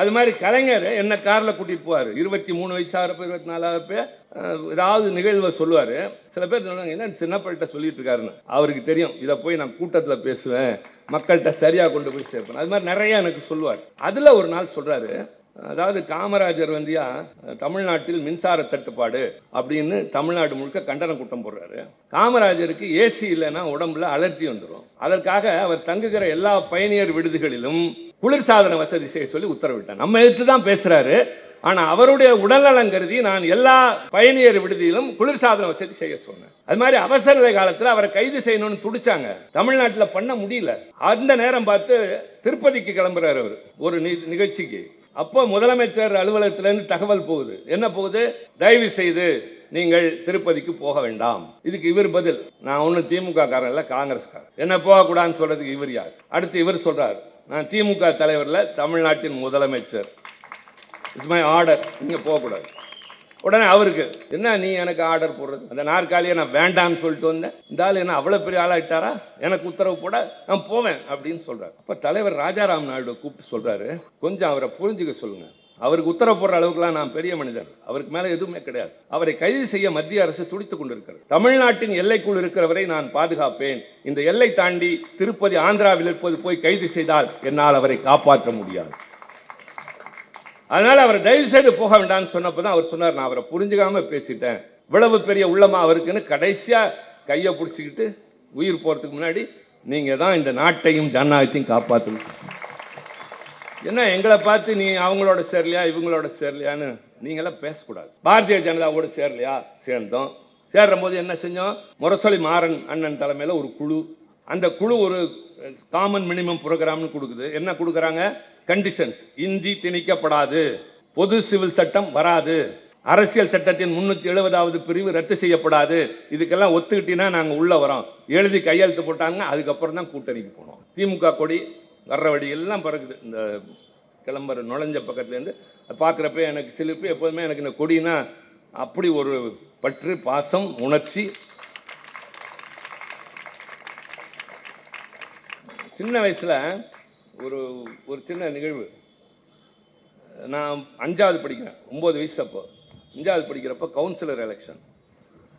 அது மாதிரி கலைஞர் என்ன காரில் கூட்டிகிட்டு போவார். இருபத்தி மூணு வயசாகிறப்ப இருபத்தி நாலாகிறப்ப ஏதாவது நிகழ்வை சொல்லுவார். சில பேர் சொல்லுவாங்க என்ன சின்ன சொல்லிட்டு இருக்காருன்னு? அவருக்கு தெரியும். இதை போய் நான் கூட்டத்தில் பேசுவேன். மக்கள்கிட்ட சரியாக கொண்டு போய் சேர்ப்பேன். அது மாதிரி நிறையா எனக்கு சொல்லுவார். அதில் ஒரு நாள் சொல்கிறாரு அதாவது காமராஜர் வந்தியா தமிழ்நாட்டில் மின்சார தட்டுப்பாடு அப்படின்னு தமிழ்நாடு முழுக்க கண்டன கூட்டம் போடுறாரு. காமராஜருக்கு ஏசி இல்லைன்னா உடம்புல அலர்ஜி வந்துடும் அதற்காக அவர் தங்குகிற எல்லா பயணியர் விடுதிகளிலும் குளிர்சாதன வசதி செய்ய சொல்லி உத்தரவிட்டார். நம்ம எதிர்த்து தான் பேசுகிறாரு ஆனால் அவருடைய உடல்நலம் கருதி நான் எல்லா பயணியர் விடுதியிலும் குளிர்சாதன வசதி செய்ய சொன்னேன். அது மாதிரி அவசர நிலை காலத்தில் அவரை கைது செய்யணும்னு துடிச்சாங்க. தமிழ்நாட்டில் பண்ண முடியல. அந்த நேரம் பார்த்து திருப்பதிக்கு கிளம்புறாரு அவர் ஒரு நி- நிகழ்ச்சிக்கு. அப்போ முதலமைச்சர் அலுவலகத்திலேருந்து தகவல் போகுது. என்ன போகுது? தயவு செய்து நீங்கள் திருப்பதிக்கு போக வேண்டாம். இதுக்கு இவர் பதில். நான் ஒன்றும் திமுக காரன் இல்லை காங்கிரஸ்காரன். என்ன போகக்கூடாதுன்னு சொல்றதுக்கு இவர் யார்? அடுத்து இவர் சொல்றாரு. நான் திமுக தலைவரில் தமிழ்நாட்டின் முதலமைச்சர். இட்ஸ் மை ஆர்டர் நீங்கள் போகக்கூடாது. உடனே அவருக்கு என்ன நீ எனக்கு ஆர்டர் போடுறது? அந்த நாற்காலியை நான் வேண்டாம்னு சொல்லிட்டு வந்தேன். இந்த ஆள் என்ன அவ்வளோ பெரிய ஆளாகிட்டாரா எனக்கு உத்தரவு போட நான் போவேன் அப்படின்னு சொல்கிறார் அப்போ தலைவர் ராஜாராம் நாயுடு கூப்பிட்டு சொல்கிறாரு கொஞ்சம் அவரை புரிஞ்சுக்க சொல்லுங்கள் அவருக்கு உத்தரவு போடுற அளவுக்குலாம் நான் பெரிய மனிதர். அவருக்கு மேலே எதுவுமே கிடையாது. அவரை கைது செய்ய மத்திய அரசு துடித்துக் கொண்டிருக்கிறது. தமிழ்நாட்டின் எல்லைக்குள் இருக்கிறவரை நான் பாதுகாப்பேன். இந்த எல்லை தாண்டி திருப்பதி ஆந்திராவில் இருப்பது போய் கைது செய்தால் என்னால் அவரை காப்பாற்ற முடியாது. அதனால் அவர் தயவு செய்து போக வேண்டாம்னு சொன்னப்போ தான் அவர் சொன்னார். நான் அவரை புரிஞ்சுக்காம பேசிட்டேன். இவ்வளவு பெரிய உள்ளமா அவருக்குன்னு கடைசியாக கையை பிடிச்சிக்கிட்டு உயிர் போகிறதுக்கு முன்னாடி நீங்கள் தான் இந்த நாட்டையும் ஜனநாயகத்தையும் காப்பாற்றணும் என்ன எங்களை பார்த்து நீ அவங்களோட சேரலையா இவங்களோட சேரலையான்னு நீங்களாம் பேசக்கூடாது. பாரதிய ஜனதாவோட சேரலையா? சேர்ந்தோம். சேர்ற போது என்ன செஞ்சோம்? முரசொலி மாறன் அண்ணன் தலைமையில் ஒரு குழு. அந்த குழு ஒரு காமன் மினிமம் ப்ரோக்ராம்னு கொடுக்குது. என்ன கொடுக்குறாங்க? கண்டிஷன்ஸ் இந்தி திணிக்கப்படாது. பொது சிவில் சட்டம் வராது. அரசியல் சட்டத்தின் முன்னூற்றி எழுபதாவது பிரிவு ரத்து செய்யப்படாது. இதுக்கெல்லாம் ஒத்துக்கிட்டீங்கன்னா நாங்கள் உள்ளே வரோம். எழுதி கையெழுத்து போட்டாங்க அதுக்கப்புறம் தான் கூட்டணிக்கு போனோம். திமுக கொடி வர்ற வழியெல்லாம் பறக்குது. இந்த கிளம்புற நுழைஞ்ச பக்கத்துலேருந்து பார்க்குறப்ப எனக்கு சிலிப்பு எப்போதுமே எனக்கு இந்த கொடினா அப்படி ஒரு பற்று பாசம் உணர்ச்சி. சின்ன வயசில் ஒரு ஒரு சின்ன நிகழ்வு. நான் அஞ்சாவது படிக்கிறேன் ஒம்பது வயசு அப்போ. அஞ்சாவது படிக்கிறப்ப கவுன்சிலர் எலெக்ஷன்.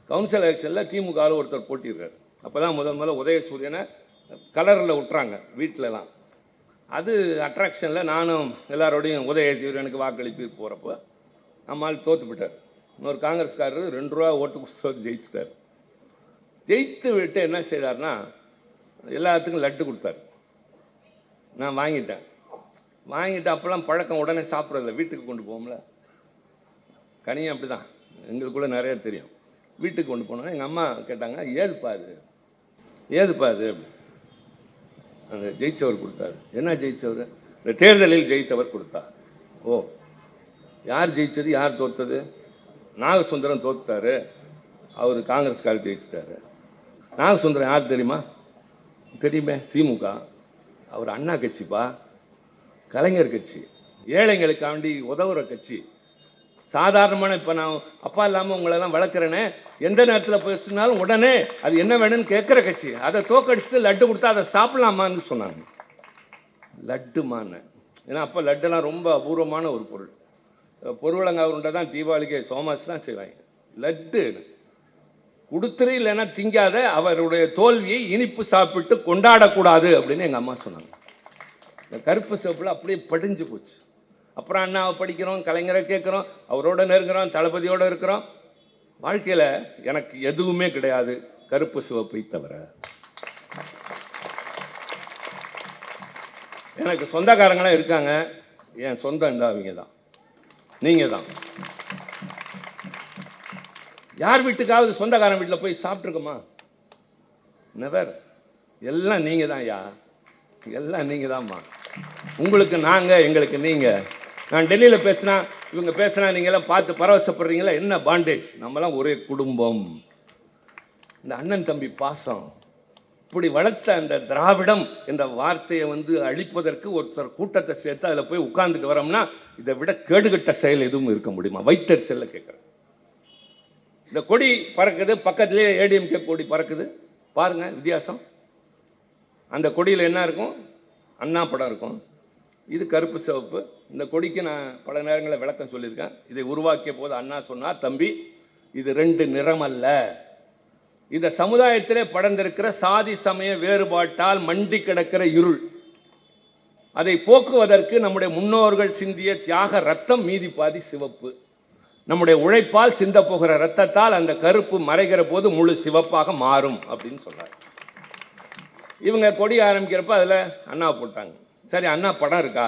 கவுன்சிலர் எலெக்ஷனில் திமுகவில் ஒருத்தர் போட்டியிருக்காரு அப்போ தான் முதல் முதல்ல உதயசூரியனை கலரில் விட்றாங்க வீட்டிலலாம் அது அட்ராக்ஷனில் நானும் எல்லாரோடையும் உதயசூரியனுக்கு வாக்களிப்பு போகிறப்போ நம்மால் தோத்து விட்டார் இன்னொரு காங்கிரஸ்காரர் ரெண்டு ரூபா ஓட்டு கொடுத்து ஜெயிச்சிட்டார். ஜெயித்து விட்டு என்ன செய்தார்னா எல்லாத்துக்கும் லட்டு கொடுத்தாரு. நான் வாங்கிட்டேன். வாங்கிட்டு அப்போல்லாம் பழக்கம் உடனே சாப்பிட்றதில்ல. வீட்டுக்கு கொண்டு போவோம்ல. கனியும் அப்படி தான் எங்களுக்குள்ள நிறைய தெரியும். வீட்டுக்கு கொண்டு போனோன்னா எங்கள் அம்மா கேட்டாங்க ஏதுப்பா அது ஏதுப்பா அது அப்படி. அந்த ஜெயிச்சவர் கொடுத்தாரு. என்ன ஜெயிச்சவர்? இந்த தேர்தலில் ஜெயித்தவர் கொடுத்தார். ஓ யார் ஜெயிச்சது? யார் தோத்தது? நாகசுந்தரம் தோத்துட்டாரு. அவர் காங்கிரஸ்காரர் ஜெயிச்சிட்டாரு. நாகசுந்தரம் யார் தெரியுமா? தெரியுமே திமுக. அவர் அண்ணா கட்சிப்பா? கலைஞர் கட்சி. ஏழைங்களுக்காண்டி உதவுற கட்சி. சாதாரணமான இப்போ நான் அப்பா இல்லாமல் உங்களெல்லாம் வளர்க்குறேனே எந்த நேரத்தில் பேசினாலும் உடனே அது என்ன வேணும்னு கேட்குற கட்சி. அதை தோக்கடிச்சுட்டு லட்டு கொடுத்தா அதை சாப்பிடலாமான்னு சொன்னாங்க. லட்டுமான்னு ஏன்னா அப்போ லட்டுலாம் ரொம்ப அபூர்வமான ஒரு பொருள். பொருளங்காய் உருண்டை தான் தீபாவளிக்கு சோமாஸ் தான் செய்வாங்க. லட்டு. கொடுத்துரு இல்லைன்னா திங்காத அவருடைய தோல்வியை இனிப்பு சாப்பிட்டு கொண்டாடக்கூடாது அப்படின்னு எங்கள் அம்மா சொன்னாங்க. இந்த கருப்பு சிவப்பில் அப்படியே படிஞ்சு போச்சு. அப்புறம் அண்ணாவை படிக்கிறோம் கலைஞரை கேட்குறோம் அவரோட நெருங்குறோம் தளபதியோடு இருக்கிறோம். வாழ்க்கையில் எனக்கு எதுவுமே கிடையாது. கருப்பு சிவப்பை தவிர. எனக்கு சொந்தக்காரங்களாம் இருக்காங்க. என் சொந்தம் இந்த அவங்க தான். நீங்கள் தான். யார் வீட்டுக்காவது சொந்தக்காரன் வீட்டில் போய் சாப்பிட்ருக்கோமா நெவர் எல்லாம் நீங்கள் தான் யா. எல்லாம் நீங்கள் தான்மா. உங்களுக்கு நாங்கள் எங்களுக்கு நீங்கள் நான் டெல்லியில் பேசினா இவங்க பேசினா நீங்களாம் பார்த்து பரவசப்படுறீங்களா? என்ன பாண்டேஜ் நம்மலாம் ஒரே குடும்பம். இந்த அண்ணன் தம்பி பாசம். இப்படி வளர்த்த அந்த திராவிடம் என்ற வார்த்தையை வந்து அழிப்பதற்கு ஒருத்தர் கூட்டத்தை சேர்த்து அதில் போய் உட்கார்ந்துட்டு வரோம்னா இதை விட கேடுகட்ட செயல் எதுவும் இருக்க முடியுமா? வைத்தறிச்சலில் கேட்குறேன். இந்த கொடி பறக்குது பக்கத்துலேயே ஏடிஎம்கே கொடி பறக்குது. பாருங்கள் வித்தியாசம். அந்த கொடியில் என்ன இருக்கும்? அண்ணா படம் இருக்கும். இது கருப்பு சிவப்பு. இந்த கொடிக்கு நான் பல நேரங்களில் விளக்கம் சொல்லியிருக்கேன். இதை உருவாக்கிய போது அண்ணா சொன்னார் தம்பி இது ரெண்டு நிறம் அல்ல. இந்த சமுதாயத்திலே படர்ந்திருக்கிற சாதி சமய வேறுபாட்டால் மண்டி கிடக்கிற இருள். அதை போக்குவதற்கு நம்முடைய முன்னோர்கள் சிந்திய தியாக ரத்தம் மீதி பாதி சிவப்பு. நம்முடைய உழைப்பால் சிந்த போகிற ரத்தத்தால் அந்த கருப்பு மறைகிற போது முழு சிவப்பாக மாறும் அப்படின்னு சொல்றாரு இவங்க கொடி ஆரம்பிக்கிறப்ப அதில் அண்ணா போட்டாங்க. சரி அண்ணா படம் இருக்கா?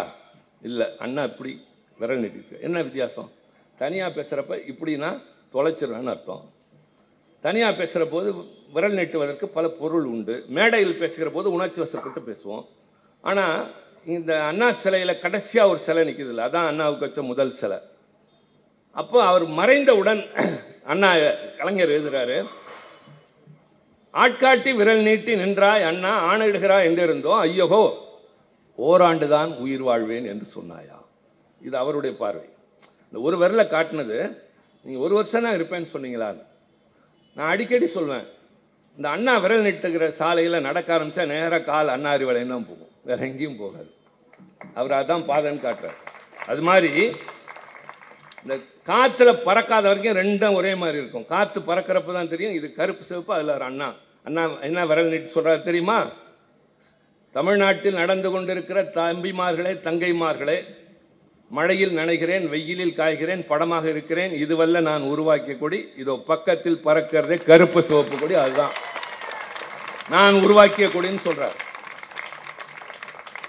இல்லை அண்ணா இப்படி விரல் நீட்டிச்சு என்ன வித்தியாசம்? தனியாக பேசுகிறப்ப இப்படின்னா தொலைச்சிருவேன்னு அர்த்தம். தனியாக பேசுகிற போது விரல் நீட்டுவதற்கு பல பொருள் உண்டு. மேடையில் பேசுகிற போது உணர்ச்சி வசப்பட்டு பேசுவோம். ஆனால் இந்த அண்ணா சிலையில் கடைசியாக ஒரு சிலை நிற்குதுல்ல அதான் அண்ணாவுக்கு வச்ச முதல் சிலை. அப்போ அவர் மறைந்தவுடன் அண்ணா கலைஞர் எழுதுகிறாரு ஆட்காட்டி விரல் நீட்டி நின்றாய் அண்ணா ஆணையிடுகிறாய் என்றிருந்தோம் ஐயோகோ ஓராண்டு தான் உயிர் வாழ்வேன் என்று சொன்னாயா? இது அவருடைய பார்வை. இந்த ஒரு விரலை காட்டினது நீங்கள் ஒரு வருஷம் தான் இருப்பேன்னு சொன்னீங்களா? நான் அடிக்கடி சொல்வேன் இந்த அண்ணா விரல் நிட்டுக்கிற சாலையில் நடக்க ஆரம்பித்தா நேராக கால் அண்ணா அறிவலைன்னு தான் போகும். வேற எங்கேயும் போகாது. அவர் அதான் பாதன்னு காட்டுறார். அது மாதிரி இந்த காற்றுல பறக்காத வரைக்கும் ரெண்டும் ஒரே மாதிரி இருக்கும். காற்று பறக்கிறப்ப தான் தெரியும் இது கருப்பு சிவப்பு அதில் ஒரு அண்ணா. அண்ணா என்ன விரல் நீட்டு சொல்கிறாரு தெரியுமா? தமிழ்நாட்டில் நடந்து கொண்டிருக்கிற தம்பிமார்களே தங்கைமார்களே மழையில் நனைகிறேன் வெயிலில் காய்கிறேன் படமாக இருக்கிறேன் இதுவல்ல நான் உருவாக்கிய கொடி இதோ பக்கத்தில் பறக்கிறதே கருப்பு சிவப்பு கொடி அதுதான். நான் உருவாக்கிய கொடின்னு சொல்றார்.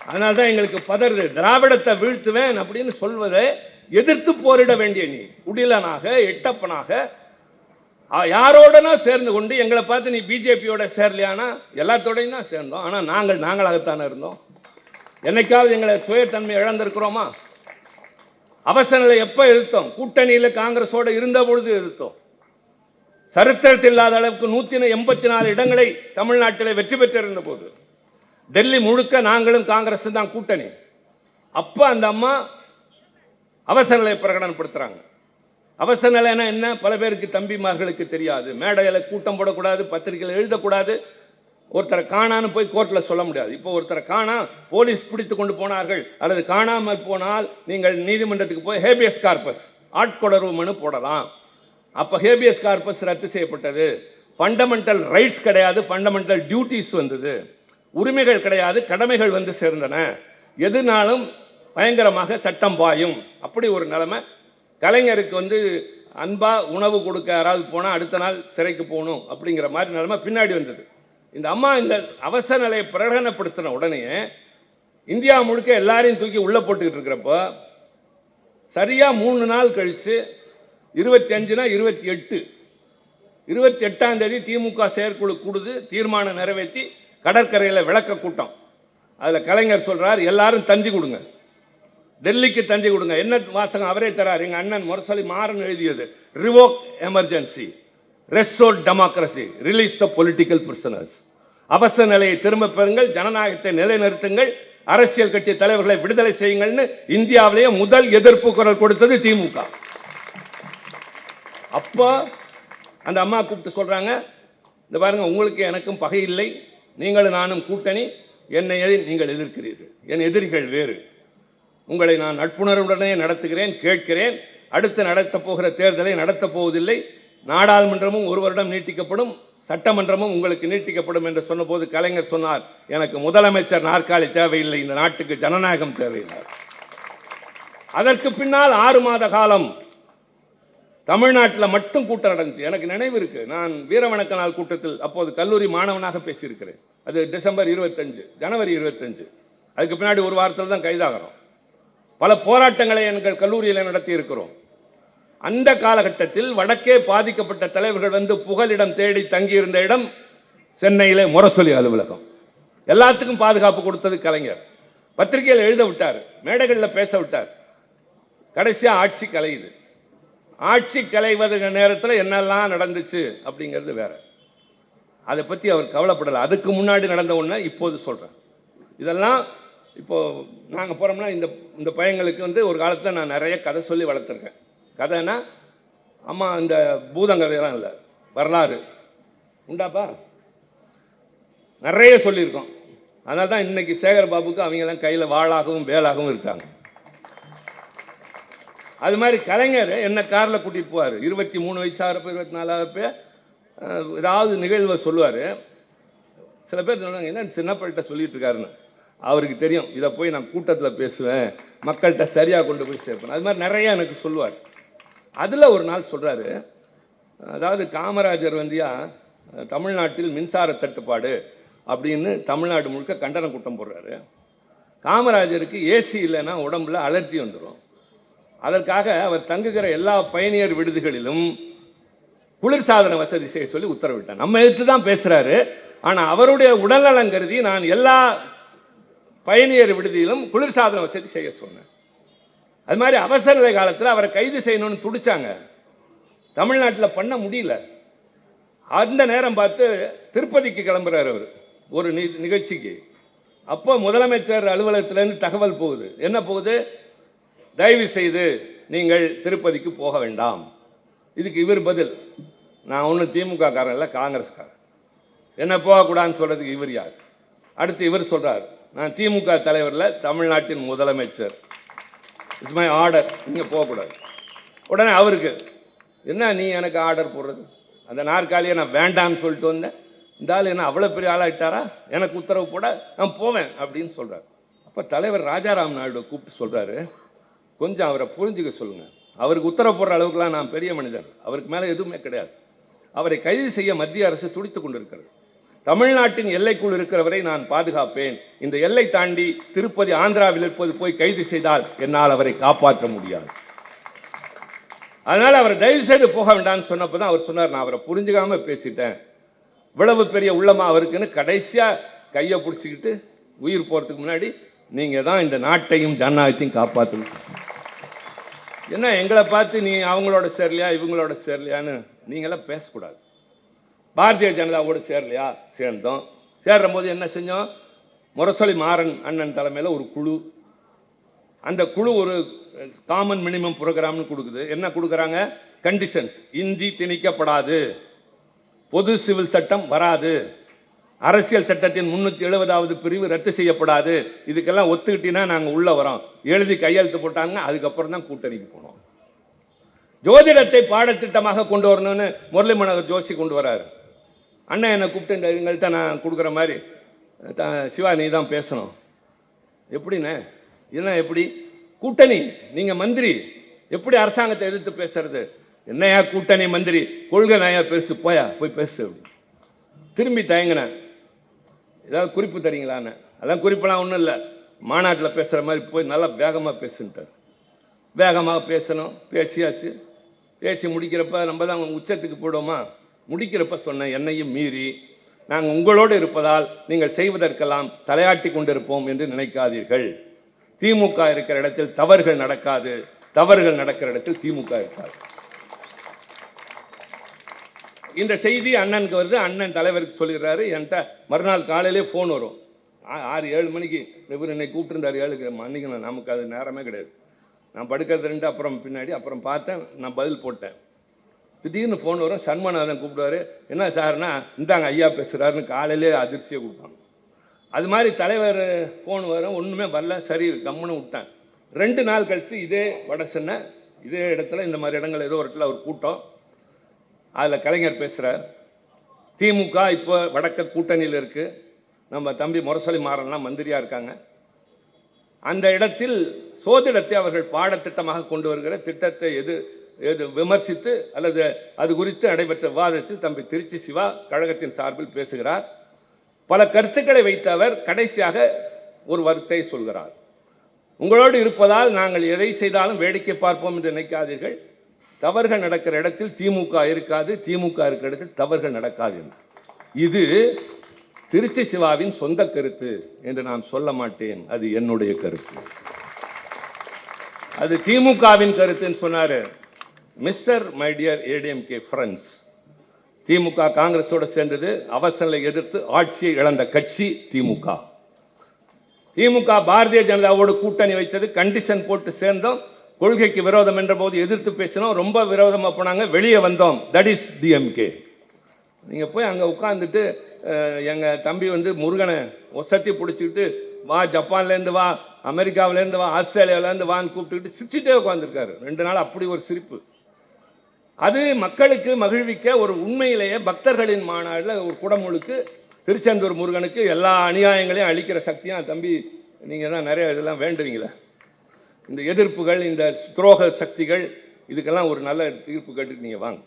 அதனால தான் எங்களுக்கு பதறுது. திராவிடத்தை வீழ்த்துவேன் அப்படின்னு சொல்வதை எதிர்த்து போரிட வேண்டிய நீ உடிலனாக எட்டப்பனாக யாரோடனா சேர்ந்து கொண்டு எங்களை பார்த்து நீ பிஜேபியோட சேரலையானா எல்லாத்தோடையும் தான் சேர்ந்தோம். ஆனால் நாங்கள் நாங்களாகத்தானே இருந்தோம். என்னைக்காவது எங்களை சுயத்தன்மை இழந்திருக்கிறோமா? அவசர நிலை எப்போ எதிர்த்தோம் கூட்டணியில் காங்கிரஸோடு இருந்த பொழுது எதிர்த்தோம் சரித்திரத்தில் இல்லாத அளவுக்கு நூற்றி எண்பத்தி நாலு இடங்களை தமிழ்நாட்டில் வெற்றி பெற்றிருந்த போது டெல்லி முழுக்க நாங்களும் காங்கிரஸ் தான் கூட்டணி. அப்போ அந்த அம்மா அவசர நிலை பிரகடனப்படுத்துகிறாங்க அவசர நிலைனா என்ன? பல பேருக்கு தம்பிமார்களுக்கு தெரியாது. மேடையில் கூட்டம் போடக்கூடாது பத்திரிகையில் எழுதக்கூடாது. ஒருத்தரை காணான்னு போய் கோர்ட்டில் சொல்ல முடியாது. இப்போ ஒருத்தரை காணா போலீஸ் பிடித்து கொண்டு போனார்கள். அல்லது காணாமல் போனால் நீங்கள் நீதிமன்றத்துக்கு போய் ஹேபியஸ் கார்பஸ் ஆட்கொடர்வு மனு போடலாம். அப்போ ஹேபியஸ் கார்பஸ் ரத்து செய்யப்பட்டது. ஃபண்டமெண்டல் ரைட்ஸ் கிடையாது ஃபண்டமெண்டல் டியூட்டிஸ் வந்தது. உரிமைகள் கிடையாது கடமைகள் வந்து சேர்ந்தன. எதுனாலும் பயங்கரமாக சட்டம் பாயும். அப்படி ஒரு நிலைமை கலைஞருக்கு வந்து அன்பா உணவு கொடுக்க யாராவது போனால் அடுத்த நாள் சிறைக்கு போகணும் அப்படிங்கிற மாதிரி நிலைமை பின்னாடி வந்தது. இந்த அம்மா இந்த அவசர நிலையை பிரகடனப்படுத்தின உடனே இந்தியா முழுக்க எல்லாரையும் தூக்கி உள்ளே போட்டுக்கிட்டு இருக்கிறப்போ சரியாக மூணு நாள் கழித்து இருபத்தி அஞ்சுனா இருபத்தி எட்டு. இருபத்தி எட்டாம் தேதி திமுக செயற்குழு கூடுது தீர்மானம் நிறைவேற்றி கடற்கரையில் விளக்க கூட்டம். அதில் கலைஞர் சொல்கிறார் எல்லாரும் தந்தி கொடுங்க. டெல்லிக்கு தந்தி கொடுங்க. என்ன வாசகம் அவரே தராரு? எங்கள் அண்ணன் முரசொலி மாறன் எழுதியது. Revoke emergency restore democracy release the political prisoners அவசர நிலையை திரும்ப பெறுங்கள். ஜனநாயகத்தை நிலைநிறுத்துங்கள். அரசியல் கட்சி தலைவர்களை விடுதலை செய்யுங்கள்னு இந்தியாவிலேயே முதல் எதிர்ப்பு குரல் கொடுத்தது திமுக. அப்போ அந்த அம்மா கூப்பிட்டு சொல்கிறாங்க இந்த பாருங்க உங்களுக்கு எனக்கும் பகை இல்லை. நீங்களும் நானும் கூட்டணி. என்னை நீங்கள் எதிர்க்கிறீர்கள். என் எதிரிகள் வேறு. உங்களை நான் நட்புணர்வுடனே நடத்துகிறேன் கேட்கிறேன். அடுத்து நடத்தப் போகிற தேர்தலை நடத்தப் போவதில்லை. நாடாளுமன்றமும் ஒரு வருடம் நீட்டிக்கப்படும் சட்டமன்றமும் உங்களுக்கு நீட்டிக்கப்படும் என்று சொன்னபோது கலைஞர் சொன்னார் எனக்கு முதலமைச்சர் நாற்காலி தேவையில்லை இந்த நாட்டுக்கு ஜனநாயகம் தேவையில்லை. அதற்கு பின்னால் ஆறு மாத காலம் தமிழ்நாட்டில் மட்டும் கூட்டம் நடந்துச்சு. எனக்கு நினைவு இருக்கு. நான் வீரவணக்க நாள் கூட்டத்தில் அப்போது கல்லூரி மாணவனாக பேசியிருக்கிறேன். அது டிசம்பர் இருபத்தஞ்சு ஜனவரி இருபத்தஞ்சு. அதுக்கு பின்னாடி ஒரு வாரத்தில் தான் கைதாகிறோம். பல போராட்டங்களை எங்கள் கல்லூரியில் நடத்தி இருக்கிறோம் அந்த காலகட்டத்தில் வடக்கே பாதிக்கப்பட்ட தலைவர்கள் வந்து புகலிடம் தேடி தங்கியிருந்த இடம் சென்னையிலே முரசொலி அலுவலகம். எல்லாத்துக்கும் பாதுகாப்பு கொடுத்தது கலைஞர். பத்திரிகையில் எழுத விட்டார் மேடைகளில் பேச விட்டார். கடைசியாக ஆட்சி கலையுது. ஆட்சி கலைவது நேரத்தில் என்னெல்லாம் நடந்துச்சு அப்படிங்கிறது வேற. அதை பற்றி அவர் கவலைப்படலை. அதுக்கு முன்னாடி நடந்த ஒன்றை இப்போது சொல்கிறேன் இதெல்லாம் இப்போது நாங்கள் போகிறோம்னா இந்த இந்த பையங்களுக்கு வந்து ஒரு காலத்தில் நான் நிறைய கதை சொல்லி வளர்த்துருக்கேன். கதைனா அம்மா இந்த பூதங்கதையெல்லாம் இல்லை வரலாறு. உண்டாப்பா? நிறைய சொல்லியிருக்கோம். அதனால தான் இன்னைக்கு சேகர் பாபுக்கு அவங்கெல்லாம் கையில் வாளாகவும் வேலாகவும் இருக்காங்க. அது மாதிரி கலைஞர் என்ன காரில் கூட்டிகிட்டு போவார். இருபத்தி மூணு வயசாகிறப்ப இருபத்தி நாலாகிறப்ப ஏதாவது நிகழ்வை சொல்லுவார். சில பேர் சொல்லுவாங்க என்ன சின்ன பிள்ளைகிட்ட சொல்லிட்டு இருக்காருன்னு? அவருக்கு தெரியும் இதை போய் நான் கூட்டத்தில் பேசுவேன் மக்கள்கிட்ட சரியாக கொண்டு போய் சேர்ப்பேன். அது மாதிரி நிறையா எனக்கு சொல்லுவார். அதில் ஒரு நாள் சொல்கிறாரு அதாவது காமராஜர் வந்தியா தமிழ்நாட்டில் மின்சார தட்டுப்பாடு அப்படின்னு தமிழ்நாடு முழுக்க கண்டன கூட்டம் போடுறாரு. காமராஜருக்கு ஏசி இல்லைன்னா உடம்புல அலர்ஜி வந்துடும் அதற்காக அவர் தங்குகிற எல்லா பயணியர் விடுதிகளிலும் குளிர்சாதன வசதி செய்ய சொல்லி உத்தரவிட்டார். நம்ம எடுத்து தான் பேசுகிறாரு ஆனால் அவருடைய உடல்நலம் கருதி நான் எல்லா பயணியர் விடுதியிலும் குளிர்சாதன வசதி செய்ய சொன்னேன் அது மாதிரி அவசர நிலை காலத்தில் அவரை கைது செய்யணும்னு துடிச்சாங்க. தமிழ்நாட்டில் பண்ண முடியல. அந்த நேரம் பார்த்து திருப்பதிக்கு கிளம்புறாரு அவர் ஒரு நி- நிகழ்ச்சிக்கு. அப்போ முதலமைச்சர் அலுவலகத்திலேருந்து தகவல் போகுது. என்ன போகுது? தயவு செய்து நீங்கள் திருப்பதிக்கு போக வேண்டாம். இதுக்கு இவர் பதில். நான் ஒன்றும் திமுக காரன் இல்லை காங்கிரஸ்காரன். என்ன போகக்கூடாதுன்னு சொல்கிறதுக்கு இவர் யார்? அடுத்து இவர் சொல்கிறார் நான் திமுக தலைவரில் தமிழ்நாட்டின் முதலமைச்சர். இட்ஸ் மை ஆர்டர் நீங்கள் போகக்கூடாது. உடனே அவருக்கு என்ன நீ எனக்கு ஆர்டர் போடுறது? அந்த நாற்காலியை நான் வேண்டாம்னு சொல்லிட்டு வந்தேன். இந்த ஆள் என்ன அவ்வளோ பெரிய ஆளாகிட்டாரா எனக்கு உத்தரவு போட நான் போவேன் அப்படின்னு சொல்கிறார் அப்போ தலைவர் ராஜாராம் நாயுடு கூப்பிட்டு சொல்கிறாரு கொஞ்சம் அவரை புரிஞ்சுக்க சொல்லுங்கள் அவருக்கு உத்தரவு போடுற அளவுக்குலாம் நான் பெரிய மனிதன். அவருக்கு மேலே எதுவுமே கிடையாது. அவரை கைது செய்ய மத்திய அரசு துடித்து கொண்டிருக்கிறது. தமிழ்நாட்டின் எல்லைக்குள் இருக்கிறவரை நான் பாதுகாப்பேன். இந்த எல்லை தாண்டி திருப்பதி ஆந்திராவில் இருப்பது போய் கைது செய்தால் என்னால் அவரை காப்பாற்ற முடியாது. அதனால் அவர் தயவு செய்து போக வேண்டாம்னு சொன்னப்போ தான் அவர் சொன்னார். நான் அவரை புரிஞ்சுக்காம பேசிட்டேன். இவ்வளவு பெரிய உள்ளமா அவருக்குன்னு கடைசியாக கையை பிடிச்சிக்கிட்டு உயிர் போகிறதுக்கு முன்னாடி நீங்கள் தான் இந்த நாட்டையும் ஜனநாயகத்தையும் காப்பாற்றணும் என்ன எங்களை பார்த்து நீ அவங்களோட சேரலையா இவங்களோட சேரலையான்னு நீங்களாம் பேசக்கூடாது. பாரதிய ஜனதாவோடு சேரலையா? சேர்ந்தோம். சேர்ற போது என்ன செஞ்சோம்? முரசொலி மாறன் அண்ணன் தலைமையில் ஒரு குழு. அந்த குழு ஒரு காமன் மினிமம் ப்ரோக்ராம்னு கொடுக்குது. என்ன கொடுக்குறாங்க? கண்டிஷன்ஸ் இந்தி திணிக்கப்படாது. பொது சிவில் சட்டம் வராது. அரசியல் சட்டத்தின் முன்னூற்றி எழுபதாவது பிரிவு ரத்து செய்யப்படாது. இதுக்கெல்லாம் ஒத்துக்கிட்டீங்கன்னா நாங்கள் உள்ளே வரோம். எழுதி கையெழுத்து போட்டாங்க அதுக்கப்புறம் தான் கூட்டணிக்கு போனோம். ஜோதிடத்தை பாடத்திட்டமாக கொண்டு வரணும்னு முரளி மனோகர் ஜோஷி கொண்டு வராரு. அண்ணன் என்னை கூப்பிட்டு எங்கள்கிட்ட நான் கொடுக்குற மாதிரி த- சிவா நீ தான் பேசணும். எப்படிண்ணே? என்ன எப்படி? கூட்டணி நீங்கள் மந்திரி எப்படி அரசாங்கத்தை எதிர்த்து பேசுறது? என்னையா கூட்டணி மந்திரி? கொள்கை நாயா பேசு போயா போய் பேசு அப்படி. திரும்பி தயங்கினேன். ஏதாவது குறிப்பு தரீங்களான்னு அதான் குறிப்பெல்லாம் ஒன்றும் இல்லை. மாநாட்டில் பேசுகிற மாதிரி போய் நல்லா வேகமாக பேசுன்ட்டார். வேகமாக பேசணும் பேசியாச்சு. பேசி முடிக்கிறப்ப நம்ம தான் உச்சத்துக்கு போயிடுவோமா முடிக்கிறப்ப சொன்னேன் என்னையும் மீறி நாங்கள் உங்களோடு இருப்பதால் நீங்கள் செய்வதற்கெல்லாம் தலையாட்டி கொண்டிருப்போம் என்று நினைக்காதீர்கள். திமுக இருக்கிற இடத்தில் தவறுகள் நடக்காது. தவறுகள் நடக்கிற இடத்தில் திமுக இருக்காது. இந்த செய்தி அண்ணனுக்கு வருது. அண்ணன் தலைவருக்கு சொல்லிடுறாரு. என்கிட்ட மறுநாள் காலையிலே ஃபோன் வரும். ஆ- ஆறு ஏழு மணிக்கு இவர் என்னை கூப்பிட்டுருந்தார். ஏழுக்கு மன்னிக்கணும் நமக்கு அது நேரமே கிடையாது. நான் படுக்கிறது ரெண்டு அப்புறம் பின்னாடி அப்புறம் பார்த்தேன். நான் பதில் போட்டேன். திடீர்னு ஃபோன் வரும். சன்மநாதன் கூப்பிடுவாரு. என்ன சார்னா இந்தாங்க ஐயா பேசுகிறாருன்னு காலையிலே அதிர்ச்சியை கொடுப்பாங்க. அது மாதிரி தலைவர் ஃபோன் வரும். ஒன்றுமே வரல. சரி கம்முன்னு விட்டேன் ரெண்டு நாள் கழித்து இதே வட சென்னை இதே இடத்துல இந்த மாதிரி இடங்கள் ஏதோ ஒரு இடத்துல ஒரு கூட்டம். அதில் கலைஞர் பேசுகிறார் திமுக இப்போ வடக்க கூட்டணியில் இருக்குது நம்ம தம்பி முரசொலி மாறன்லாம் மந்திரியாக இருக்காங்க. அந்த இடத்தில் சோதிடத்தை அவர்கள் பாடத்திட்டமாக கொண்டு வருகிற திட்டத்தை எது எது விமர்சித்து அல்லது அது குறித்து நடைபெற்ற விவாதத்தில் தம்பி திருச்சி சிவா கழகத்தின் சார்பில் பேசுகிறார். பல கருத்துக்களை வைத்த அவர் கடைசியாக ஒரு வருத்தை சொல்கிறார். உங்களோடு இருப்பதால் நாங்கள் எதை செய்தாலும் வேடிக்கை பார்ப்போம் என்று நினைக்காதீர்கள். தவறுகள் நடக்கிற இடத்தில் திமுக இருக்காது திமுக இருக்கிற இடத்தில் தவறுகள் நடக்காது என்று. இது திருச்சி சிவாவின் சொந்த கருத்து என்று நான் சொல்ல மாட்டேன். அது என்னுடைய கருத்து. அது திமுகவின் கருத்துன்னு சொன்னார். Mister my dear ADMK friends DMK காங்கிரஸோடு சேர்ந்தது அவசரங்களை எதிர்த்து ஆட்சியை இழந்த கட்சி திமுக. திமுக பாரதிய ஜனதாவோடு கூட்டணி வைத்தது கண்டிஷன் போட்டு சேர்ந்தோம். கொள்கைக்கு விரோதம் என்ற போது எதிர்த்து பேசினோம். ரொம்ப விரோதமாக போனாங்க. வெளியே வந்தோம். தட் இஸ் டிஎம்கே நீங்கள் போய் அங்கே உட்காந்துட்டு எங்கள் தம்பி வந்து முருகனை ஒசத்தி பிடிச்சிக்கிட்டு வா ஜப்பான்லேருந்து வா அமெரிக்காவிலேருந்து வா ஆஸ்திரேலியாவிலேருந்து வான்னு கூப்பிட்டுக்கிட்டு சிரிச்சுட்டே உட்காந்துருக்காரு ரெண்டு நாள் அப்படி ஒரு சிரிப்பு. அது மக்களுக்கு மகிழ்விக்க ஒரு உண்மையிலேயே பக்தர்களின் மாநாட்டில் ஒரு குடமுழுக்கு திருச்செந்தூர் முருகனுக்கு எல்லா அநியாயங்களையும் அழிக்கிற சக்தியும் தம்பி நீங்கள் தான் நிறைய இதெல்லாம் வேண்டுவீங்களே. இந்த எதிர்ப்புகள் இந்த துரோக சக்திகள் இதுக்கெல்லாம் ஒரு நல்ல தீர்ப்பு கேட்டு நீங்கள் வாங்க.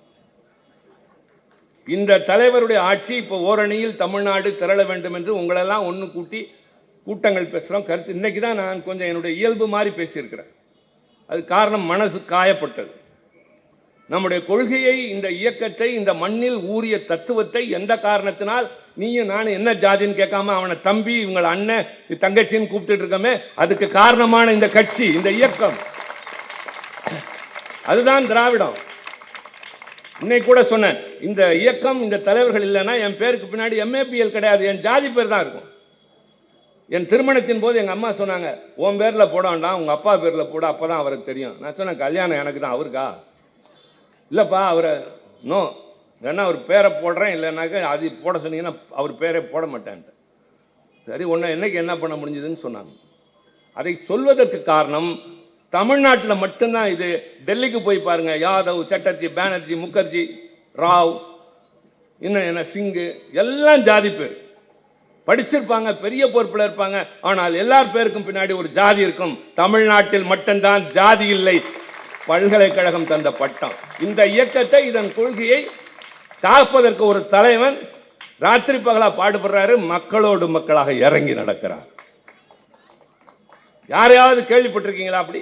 இந்த தலைவருடைய ஆட்சி இப்போ ஓரணியில் தமிழ்நாடு திரள வேண்டும் என்று உங்களெல்லாம் ஒன்று கூட்டி கூட்டங்கள் பேசுகிறோம் கருத்து இன்றைக்கி தான் நான் கொஞ்சம் என்னுடைய இயல்பு மாதிரி பேசியிருக்கிறேன். அது காரணம் மனசு காயப்பட்டது. நம்முடைய கொள்கையை இந்த இயக்கத்தை இந்த மண்ணில் ஊறிய தத்துவத்தை எந்த காரணத்தினால் நீயும் நானும் என்ன ஜாதின்னு கேட்காம அவனை தம்பி இவங்களை அண்ணன் தங்கச்சின்னு கூப்பிட்டுட்டு இருக்கமே அதுக்கு காரணமான இந்த கட்சி இந்த இயக்கம். அதுதான் திராவிடம். இன்னைக்கு கூட சொன்னேன் இந்த இயக்கம் இந்த தலைவர்கள் இல்லைன்னா என் பேருக்கு பின்னாடி எம்ஏபிஎல் கிடையாது என் ஜாதி பேர் தான் இருக்கும். என் திருமணத்தின் போது எங்கள் அம்மா சொன்னாங்க உன் பேரில் போட வேண்டாம் உங்கள் அப்பா பேரில் போட அப்போ தான் அவருக்கு தெரியும். நான் சொன்னேன் கல்யாணம் எனக்கு தான் அவருக்கா? இல்லைப்பா அவரை நோ வேணா அவர் பேரை போடுறேன் இல்லைனாக்கா அது போட சொன்னீங்கன்னா அவர் பேரே போட மாட்டேன்ட்டு. சரி ஒன்று என்னைக்கு என்ன பண்ண முடிஞ்சதுன்னு சொன்னாங்க. அதை சொல்வதற்கு காரணம் தமிழ்நாட்டில் மட்டும்தான் இது. டெல்லிக்கு போய் பாருங்கள் யாதவ் சட்டர்ஜி பானர்ஜி முகர்ஜி ராவ் இன்னும் என்ன சிங்கு எல்லாம் ஜாதி பேர். படிச்சிருப்பாங்க பெரிய பொறுப்பில் இருப்பாங்க ஆனால் எல்லார் பேருக்கும் பின்னாடி ஒரு ஜாதி இருக்கும். தமிழ்நாட்டில் மட்டும்தான் ஜாதி இல்லை. பல்கலைக்கழகம் தந்த பட்டம். இந்த இயக்கத்தை இதன் கொள்கையை காப்பதற்கு ஒரு தலைவன் ராத்திரி பகலா பாடுபடுறாரு மக்களோடு மக்களாக இறங்கி நடக்கிறார். யாரையாவது கேள்விப்பட்டிருக்கீங்களா அப்படி?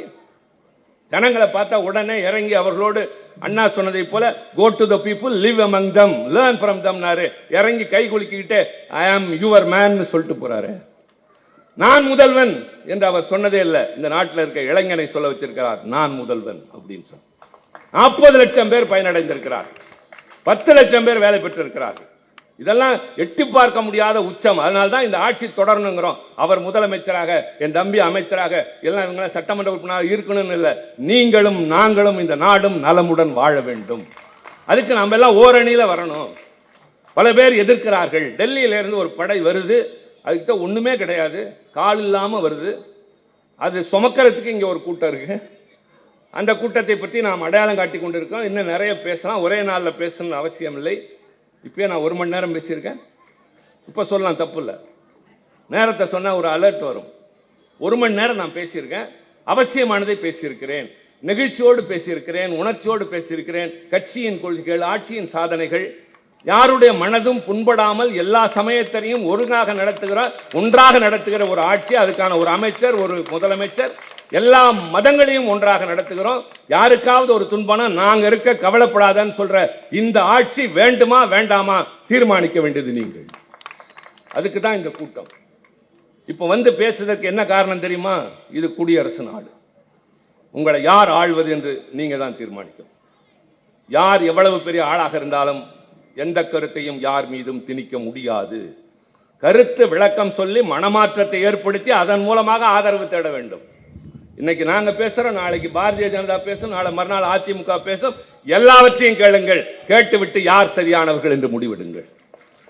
ஜனங்களை பார்த்தா உடனே இறங்கி அவர்களோடு அண்ணா சொன்னதை போல go to the people live among them learn from தம்னாரு இறங்கி கை குலுக்கிக்கிட்டு ஐ ஆம் யுவர் மேன் சொல்லிட்டு போறாரு. நான் முதல்வன் என்று அவர் சொன்னதே இல்லை. இந்த நாட்டில் இருக்க இளைஞனை சொல்ல வச்சிருக்கிறார் நான் முதல்வன் அப்படின்னு சொன்ன நாற்பது லட்சம் பேர் பயனடைந்திருக்கிறார். பத்து லட்சம் பேர் வேலை பெற்றிருக்கிறார். இதெல்லாம் எட்டி பார்க்க முடியாத உச்சம். அதனால தான் இந்த ஆட்சி தொடரணுங்கிறோம். அவர் முதலமைச்சராக என் தம்பி அமைச்சராக எல்லாம் இவங்களாம் சட்டமன்ற உறுப்பினராக இருக்கணும்னு இல்லை. நீங்களும் நாங்களும் இந்த நாடும் நலமுடன் வாழ வேண்டும். அதுக்கு நம்ம எல்லாம் ஓரணியில் வரணும். பல பேர் எதிர்க்கிறார்கள். டெல்லியிலேருந்து ஒரு படை வருது. அதுக்கிட்ட ஒன்றுமே கிடையாது. கால் இல்லாமல் வருது. அது சுமக்கிறதுக்கு இங்கே ஒரு கூட்டம் இருக்குது அந்த கூட்டத்தை பற்றி நாம் அடையாளம் காட்டி கொண்டிருக்கோம் இன்னும் நிறைய பேசலாம். ஒரே நாளில் பேசணும்னு அவசியம் இல்லை. இப்போயே நான் ஒரு மணி நேரம் பேசியிருக்கேன். இப்போ சொல்லலாம் தப்பு இல்லை. நேரத்தை சொன்னால் ஒரு அலர்ட் வரும். ஒரு மணி நேரம் நான் பேசியிருக்கேன். அவசியமானதை பேசியிருக்கிறேன். நெகிழ்ச்சியோடு பேசியிருக்கிறேன். உணர்ச்சியோடு பேசியிருக்கிறேன். கட்சியின் கொள்கைகள் ஆட்சியின் சாதனைகள் யாருடைய மனதும் புண்படாமல் எல்லா சமயத்தரையும் ஒருங்காக நடத்துகிற ஒன்றாக நடத்துகிற ஒரு ஆட்சி அதுக்கான ஒரு அமைச்சர் ஒரு முதலமைச்சர் எல்லா மதங்களையும் ஒன்றாக நடத்துகிறோம். யாருக்காவது ஒரு துன்பம்னா நாங்கள் இருக்க கவலைப்படாதன்னு சொல்ற இந்த ஆட்சி வேண்டுமா வேண்டாமா தீர்மானிக்க வேண்டியது நீங்கள். அதுக்கு தான் இந்த கூட்டம். இப்போ வந்து பேசுறதுக்கு என்ன காரணம் தெரியுமா? இது குடியரசு நாடு. உங்களை யார் ஆள்வது என்று நீங்கள் தான் தீர்மானிக்கும் யார் எவ்வளவு பெரிய ஆளாக இருந்தாலும் எந்த கருத்தையும் யார் மீதும் திணிக்க முடியாது. கருத்து விளக்கம் சொல்லி மனமாற்றத்தை ஏற்படுத்தி அதன் மூலமாக ஆதரவு தேட வேண்டும். இன்னைக்கு நாங்க பேசுறோம் நாளைக்கு பாரதிய ஜனதா பேசும் நாளை மறுநாள் அதிமுக பேசும். எல்லாவற்றையும் கேளுங்கள். கேட்டுவிட்டு யார் சரியானவர்கள் என்று முடிவெடுங்கள்.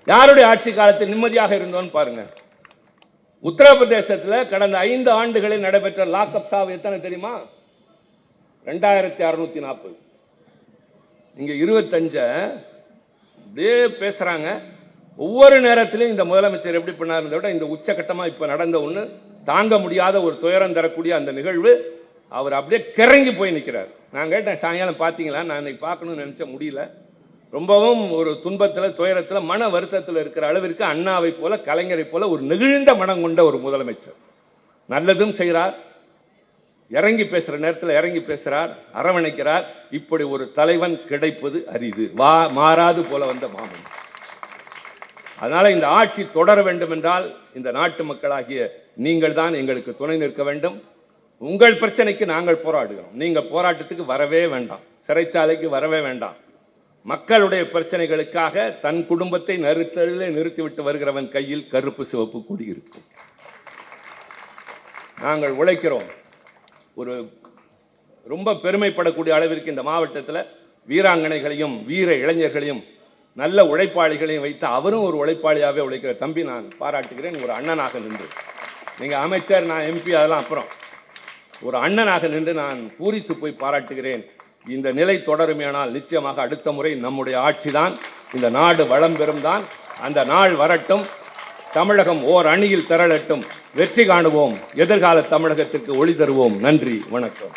யாருடைய ஆட்சி காலத்தில் நிம்மதியாக இருந்தோன்னு பாருங்க. உத்தரப்பிரதேசத்தில் கடந்த ஐந்து ஆண்டுகளில் நடைபெற்ற லாக்அப் சாவு எத்தனை தெரியுமா? ரெண்டாயிரத்தி அறுநூத்தி நாற்பது. இங்கே இருபத்தஞ்ச அப்படியே பேசுகிறாங்க ஒவ்வொரு நேரத்திலையும் இந்த முதலமைச்சர் எப்படி பண்ணாருன்றத விட இந்த உச்சக்கட்டமாக இப்போ நடந்த ஒன்று தாங்க முடியாத ஒரு துயரம் தரக்கூடிய அந்த நிகழ்வு அவர் அப்படியே கிறங்கி போய் நிற்கிறார் நான் கேட்டேன் சாயங்காலம் பார்த்தீங்களா நான் இன்னைக்கு பார்க்கணும்னு நினச்ச முடியல. ரொம்பவும் ஒரு துன்பத்தில் துயரத்தில் மன வருத்தத்தில் இருக்கிற அளவிற்கு அண்ணாவை போல கலைஞரை போல ஒரு நெகிழ்ந்த மனம் கொண்ட ஒரு முதலமைச்சர். நல்லதும் செய்கிறார் இறங்கி பேசுகிற நேரத்தில் இறங்கி பேசுகிறார் அரவணைக்கிறார். இப்படி ஒரு தலைவன் கிடைப்பது அரிது. வா மாறாது போல வந்த மாமன். அதனால் இந்த ஆட்சி தொடர வேண்டும் என்றால் இந்த நாட்டு மக்களாகிய நீங்கள் தான் எங்களுக்கு துணை நிற்க வேண்டும். உங்கள் பிரச்சனைக்கு நாங்கள் போராடுகிறோம். நீங்கள் போராட்டத்துக்கு வரவே வேண்டாம். சிறைச்சாலைக்கு வரவே வேண்டாம். மக்களுடைய பிரச்சனைகளுக்காக தன் குடும்பத்தை நறுத்தலிலே நிறுத்திவிட்டு வருகிறவன் கையில் கருப்பு சிவப்பு கூடியிருக்கும் இருக்கும் நாங்கள் உழைக்கிறோம். ஒரு ரொம்ப பெருமைப்படக்கூடிய அளவிற்கு இந்த மாவட்டத்தில் வீராங்கனைகளையும் வீர இளைஞர்களையும் நல்ல உழைப்பாளிகளையும் வைத்து அவரும் ஒரு உழைப்பாளியாகவே உழைக்கிற தம்பி நான் பாராட்டுகிறேன். ஒரு அண்ணனாக நின்று. நீங்கள் அமைச்சர் நான் எம்பி அதெல்லாம் அப்புறம். ஒரு அண்ணனாக நின்று நான் பூரித்து போய் பாராட்டுகிறேன். இந்த நிலை தொடருமேனால் நிச்சயமாக அடுத்த முறை நம்முடைய ஆட்சிதான். இந்த நாடு வளம் பெறும் தான் அந்த நாள் வரட்டும். தமிழகம் ஓர் அணியில் திரளட்டும். வெற்றி காணுவோம். எதிர்கால தமிழகத்திற்கு ஒளி தருவோம். நன்றி. வணக்கம்.